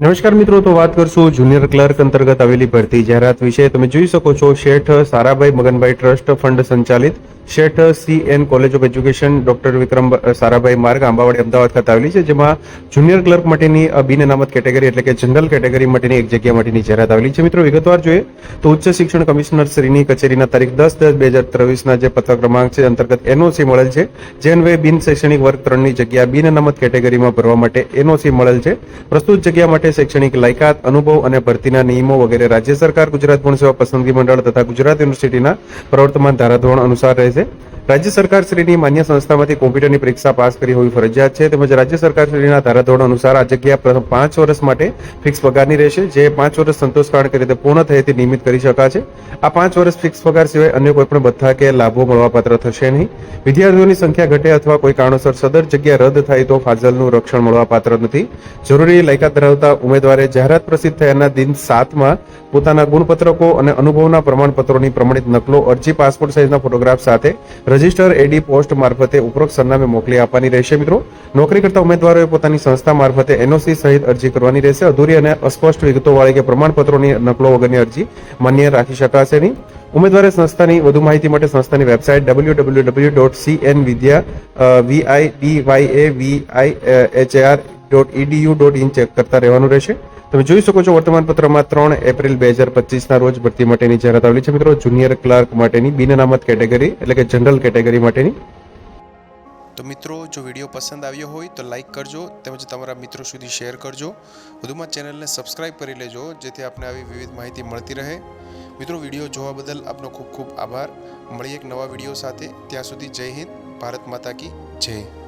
નમસ્કાર મિત્રો, તો વાત કરશું જુનિયર ક્લર્ક અંતર્ગત આવેલી ભરતી જાહેરાત વિશે. તમે જોઈ શકો છો, શેઠ સારાભાઈ મગનભાઈ ટ્રસ્ટ ફંડ સંચાલિત. Sheth C N college of education doctor Vikram Sarabhai Marg, Ambawadi, Ahmedabad ખાતે આવેલી છે, જેમાં જુનિયર ક્લર્ક માટેની બિન અનામત કેટેગરી એટલે કે જનરલ કેટેગરી માટેની એક જગ્યા માટેની જાહેરાત આવેલી છે. મિત્રો, વિગતવાર જોઈએ તો ઉચ્ચ શિક્ષણ કમિશનર શ્રીની કચેરીના તારીખ દસ દસ બે હજાર ત્રેવીસના જે પત્ર ક્રમાંક છે, અંતર્ગત એનઓસી મળેલ છે જે અન્વયે બિન શૈક્ષણિક વર્ગ ત્રણની જગ્યા બિન અનામત કેટેગરીમાં ભરવા માટે એનઓસી મળેલ છે. પ્રસ્તુત જગ્યા માટે શૈક્ષણિક લાયકાત, અનુભવ અને ભરતીના નિયમો વગેરે રાજ્ય સરકાર, ગુજરાત ગુણ સેવા પસંદગી મંડળ તથા ગુજરાત યુનિવર્સિટીના પ્રવર્તમાન ધારાધોરણ અનુસાર રહેશે. રાજ્ય સરકાર શ્રીની માન્ય સંસ્થામાંથી કોમ્પ્યુટરની પરીક્ષા પાસ કરી હોવી ફરજિયાત છે. તેમજ રાજ્ય સરકાર શ્રીના ધારાધોરણ અનુસાર આ જગ્યા પાંચ વર્ષ માટે ફિક્સ પગારની રહેશે, જે પાંચ વર્ષ સંતોષકારક રીતે પૂર્ણ થયેથી નિયમિત કરી શકાશે. આ પાંચ વર્ષ ફિક્સ પગાર સિવાય અન્ય કોઈ પણ ભથ્થા કે લાભો મળવાપાત્ર થશે નહીં. વિદ્યાર્થીઓની સંખ્યા ઘટે અથવા કોઈ કારણોસર સદર જગ્યા રદ થાય તો ફાજલનું રક્ષણ મળવાપાત્ર નથી. જરૂરી લાયકાત ધરાવતા ઉમેદવારે જાહેરાત પ્રસિદ્ધ થયાના દિન સાતમાં પોતાના ગુણપત્રકો અને અનુભવના પ્રમાણપત્રોની પ્રમાણિત નકલો, અરજી, પાસપોર્ટ સાઇઝના ફોટોગ્રાફ સાથે રજિસ્ટર એડી પોસ્ટ મારફતે ઉપરોક્ત સરનામે મોકલી આપવાની રહેશે. મિત્રો નોકરી કરતા ઉમેદવારોએ પોતાની સંસ્થા મારફતે એનઓસી સહિત અરજી કરવાની રહેશે. અધૂરી અને અસ્પષ્ટ વિગતોવાળી કે પ્રમાણપત્રોની નકલો વગરની અરજી માન્ય રાખી શકાશે નહીં. ઉમેદવારે સંસ્થાની વધુ માહિતી માટે સંસ્થાની website W W W dot C N Vidya VI D Y A VI H R dot EDU dot in check કરતા રહેવાનું રહેશે. તમે જોઈ શકો છો વર્તમાન પત્રમાં ત્રણ એપ્રિલ બે હજાર પચીસના રોજ ભરતી માટેની જાહેરાત આવેલી છે મિત્રો. જુનિયર ક્લાર્ક માટેની બિન અનામત કેટેગરી એટલે કે જનરલ કેટેગરી માટેની. તો મિત્રો, જો વીડિયો પસંદ આવ્યો હોય તો લાઇક કરજો તેમજ તમારા મિત્રો સુધી શેર કરજો. વધુમાં ચેનલને સબસ્ક્રાઇબ કરી લેજો, જેથી આપને આવી વિવિધ માહિતી મળતી રહે. મિત્રો, વીડિયો જોવા બદલ આપનો ખૂબ ખૂબ આભાર. મળીએ એક નવા વીડિયો સાથે. ત્યાં સુધી જય હિન્દ, ભારત માતા કી જય.